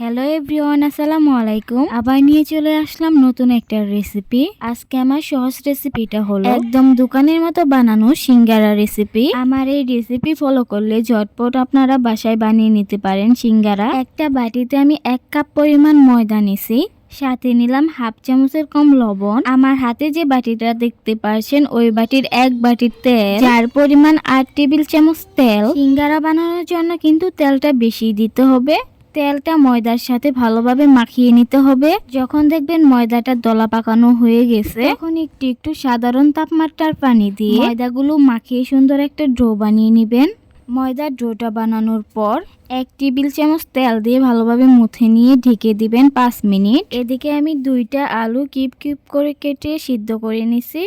Hello everyone আসসালামু আলাইকুম। আবার নিয়ে চলে আসলাম নতুন একটা রেসিপি আজকে আমার সহজ রেসিপিটা হলো একদম দোকানের মতো বানানো সিঙ্গারা রেসিপি আমার এই রেসিপি ফলো করলে ঝটপট আপনারা বাসায় বানিয়ে নিতে পারেন সিঙ্গারা। একটা বাটিতে আমি এক কাপ পরিমাণ ময়দা নিছি, সাথে নিলাম হাফ চামচের কম লবণ। আমার হাতে যে বাটিটা দেখতে পারছেন, ওই বাটির এক বাটির তেল, যার পরিমাণ আট টেবিল চামচ তেল। সিঙ্গারা বানানোর জন্য কিন্তু তেলটা বেশি দিতে হবে। তেলটা ময়দার সাথে ভালোভাবে মাখিয়ে নিতে হবে। যখন দেখবেন ময়দাটা দলা পাকানো হয়ে গেছে, তখন একটু একটু সাধারণ তাপমাত্রার পানি দিয়ে ময়দাগুলো মাখিয়ে সুন্দর একটা ড্রো বানিয়ে নেবেন। ময়দার ডোটা বানানোর পর এক টেবিল চামচ তেল দিয়ে ভালোভাবে মুথে নিয়ে ঢেকে দিবেন পাঁচ মিনিট। এদিকে আমি দুইটা আলু কিপ কিপ করে কেটে সিদ্ধ করে নিছি।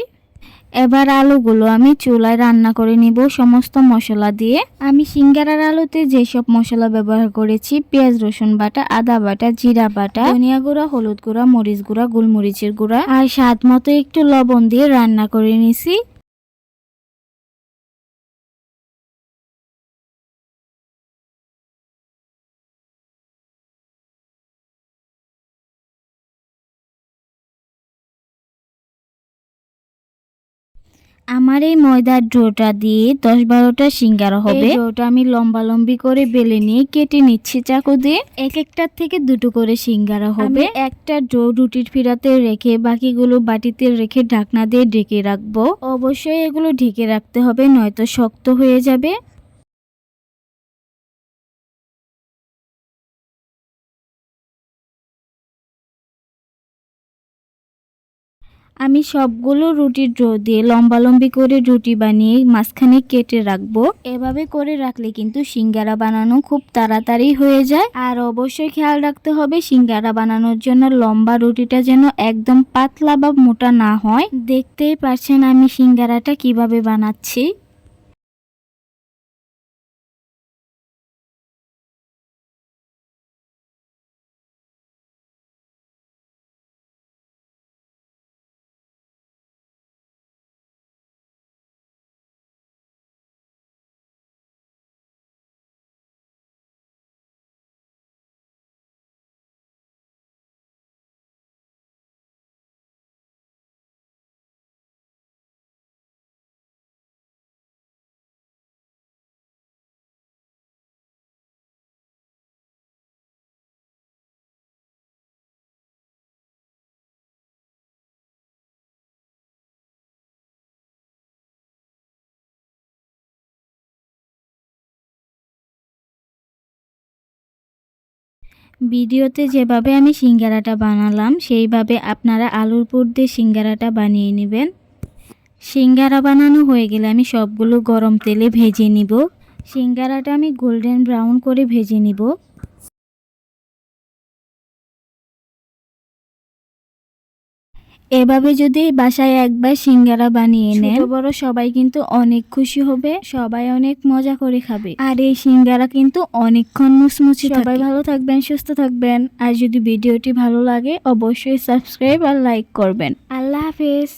এবার আলুগুলো আমি চুলায় রান্না করে নিব সমস্ত মশলা দিয়ে। আমি সিঙ্গারার আলুতে যেসব মশলা ব্যবহার করেছি, পেঁয়াজ, রসুন বাটা, আদা বাটা, জিরা বাটা, ধনিয়া গুঁড়া, হলুদ গুঁড়া, মরিচ গুঁড়া, গোলমরিচের গুঁড়া আর স্বাদ মতো একটু লবণ দিয়ে রান্না করে নিছি। আমার এই ময়দার ডোটা দিয়ে দশ বারোটা সিঙ্গারা হবে। ডোটা আমি লম্বা লম্বি করে বেলে নিয়ে কেটে নিচ্ছি চাকু দিয়ে। এক একটার থেকে দুটো করে সিঙ্গারা হবে। একটা ডো রুটির ফিরাতে রেখে বাকিগুলো বাটিতে রেখে ঢাকনা দিয়ে ঢেকে রাখব। অবশ্যই এগুলো ঢেকে রাখতে হবে নয়তো শক্ত হয়ে যাবে। আমি সবগুলো রুটির ড্রো দিয়ে লম্বালম্বি করে রুটি বানিয়ে মাঝখানে কেটে রাখব। এভাবে করে রাখলে কিন্তু সিঙ্গারা বানানো খুব তাড়াতাড়ি হয়ে যায়। আর অবশ্যই খেয়াল রাখতে হবে, সিঙ্গারা বানানোর জন্য লম্বা রুটিটা যেন একদম পাতলা বা মোটা না হয়। দেখতেই পারছেন আমি সিঙ্গারাটা কীভাবে বানাচ্ছি। ভিডিওতে যেভাবে আমি সিঙ্গারাটা বানালাম, সেইভাবে আপনারা আলুর পুর দিয়ে সিঙ্গারাটা বানিয়ে নেবেন। সিঙ্গারা বানানো হয়ে গেলে আমি সবগুলো গরম তেলে ভেজে নিব। সিঙ্গারাটা আমি গোল্ডেন ব্রাউন করে ভেজে নিব। এভাবে যদি বাসায় একবার সিঙ্গারা বানিয়ে নেন বড় সবাই কিন্তু অনেক খুশি হবে সবাই অনেক মজা করে খাবে। আর এই সিঙ্গারা কিন্তু অনেকক্ষণ মুচমুচি সবাই ভালো থাকবেন সুস্থ থাকবেন। আর যদি ভিডিওটি ভালো লাগে অবশ্যই সাবস্ক্রাইব আর লাইক করবেন। আল্লাহ হাফেজ।